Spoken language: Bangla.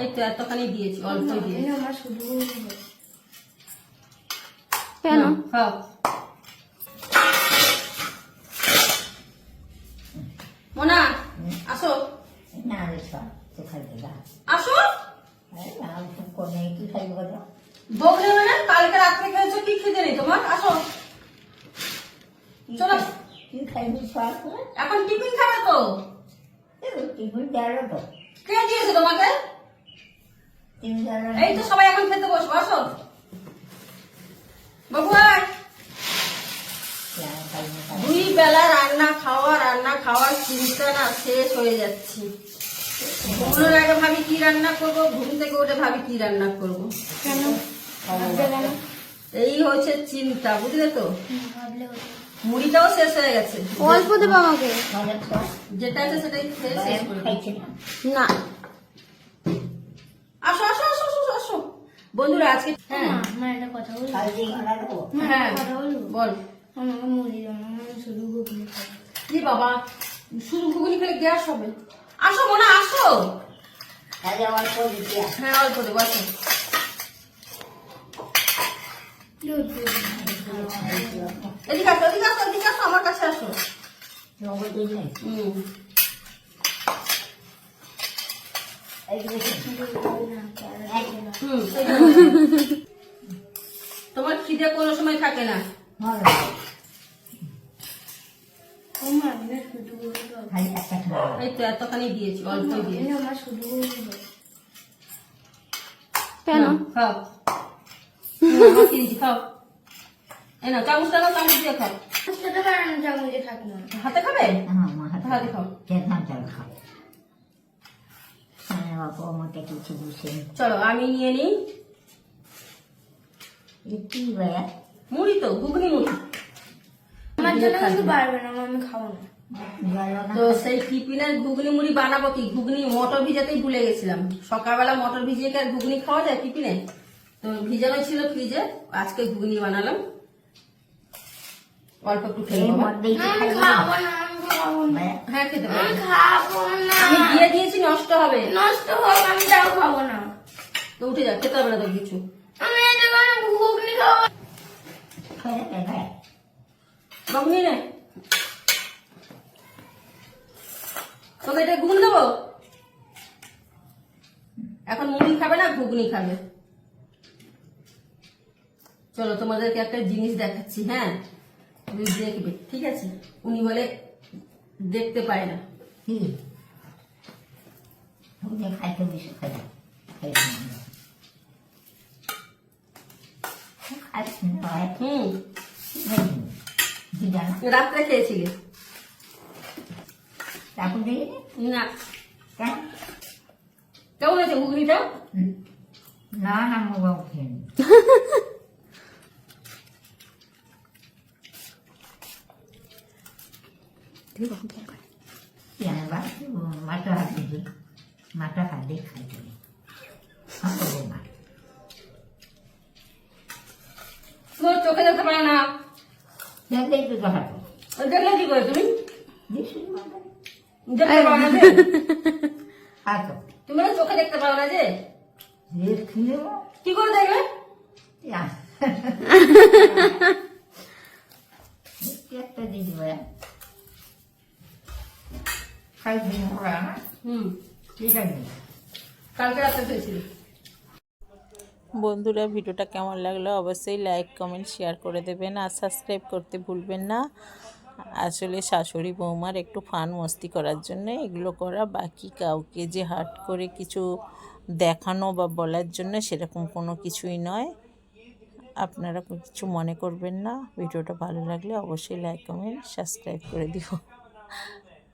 এই তো এতখানি দিয়েছি অল্প দিয়েছি। কেন? খাও। মোনা আসো। না তো আসো। কি খাইব বলো? মানে কালকে রাত্রে খেয়েছো কি খেতে নেই তোমার? আসো। চলো। কি খাইবি সব এখন টিফিন খাবে তো? টিফিন গেল তো কে দিয়েছে তোমাকে? এই তো সবাই এখন খেতে বসবো আসো। বাবু আয় দুই বেলা রান্না খাওয়া রান্না খাওয়ার চিন্তা না শেষ হয়ে যাচ্ছি। ঘুমোনোর আগে ভাবি কি রান্না করব ঘুম থেকে উঠে ভাবি কি রান্না করব। কেন? এই হচ্ছে চিন্তা বুঝলে তো? মুড়িটাও শেষ হয়ে গেছে। অল্প দেবো আমাকে। যেটা আছে সেটাই শেষ না। বন্ধুরা আজকে হ্যাঁ। মা, আমার একটা কথা বলব। হ্যাঁ বল। আমাকে মুড়ি শুধু ঘুগনি খাব। বাবা শুধু ঘুগনি খেলে গ্যাস হবে। আসো মনে আসো। আমার হ্যাঁ অল্প দেবো আসো। দুধ দুধ। এদিকে আসো এদিকে আসো এদিকে আসো আমার কাছে আসো। হুম। তোমার খিদে কোনো সময় থাকে না। এই তো এতখানি দিয়েছি অল্প দিয়েছি। কেন? খাও। খাও। এই না চামচটা চামচ দিয়ে খাও। হাতে খাবে? হ্যাঁ হাতে হাতে খাও। চাল হ্যাঁ কিছু বুঝে আমি নিয়ে নিই। কি ভাইয়া মুড়ি তো ঘুগনি মুড়ি। আমার জন্য কিন্তু পারবে না আমি খাব না। তো সেই টিফিনের ঘুগনি মুড়ি বানাবো কি? ঘুগনি মটর ভিজাতেই ভুলে গেছিলাম। সকালবেলা মটর ভিজিয়ে আর ঘুগনি খাওয়া যায় টিফিনে? তো ভিজানো ছিল ফ্রিজে আজকে ঘুগনি বানালাম। অল্প একটু খেয়ে খাব। না খাব না। ভাইয়া হ্যাঁ খেতে আমি পারো খাব না। আমি দিয়ে দিয়েছি নষ্ট হবে। নষ্ট হোক আমি তাও খাব না। তো উঠে যা খেতে হবে না তো কিছু। আমি এটা কোনো ঘুগনি খাব। খাইলে ভাইয়া বাবু নিয়ে নে। তোকে এটা ঘুগনি দেবো? এখন মুড়ি খাবে না ঘুগনি খাবে। চলো তোমাদেরকে একটা জিনিস দেখাচ্ছি হ্যাঁ? তুমি দেখবে ঠিক আছে? উনি বলে দেখতে পায় না। খাইতে বেশি হুম। রাত্রে খেয়েছিলে? দিয়ে না। কেমন আছে ঘুগনিটা? না না মোবাইল খেয়ে মাটা হাত দিবি মাটা হাত দিয়ে খাইতে খাব মা তোমার চোখে দেখতে পারে না তো হাঁটো ওই দেখলে কি করে তুমি দেখতে পারো না যে তুমি চোখে দেখতে পারো না যে কি করে দেখবে একটা দিদি বন্ধুরা, ভিডিওটা কেমন লাগল অবশ্যই লাইক কমেন্ট শেয়ার করে দেবেন আর সাবস্ক্রাইব করতে ভুলবেন না। আসলে শাশুড়ি বৌমার একটু ফান মস্তি করার জন্য এগুলো করা, বাকি কাউকে যে হাট করে কিছু দেখানো বা বলার জন্য সেরকম কোনো কিছুই নয়। আপনারা কিছু মনে করবেন না। ভিডিওটা ভালো লাগলে অবশ্যই লাইক কমেন্ট সাবস্ক্রাইব করে দিও।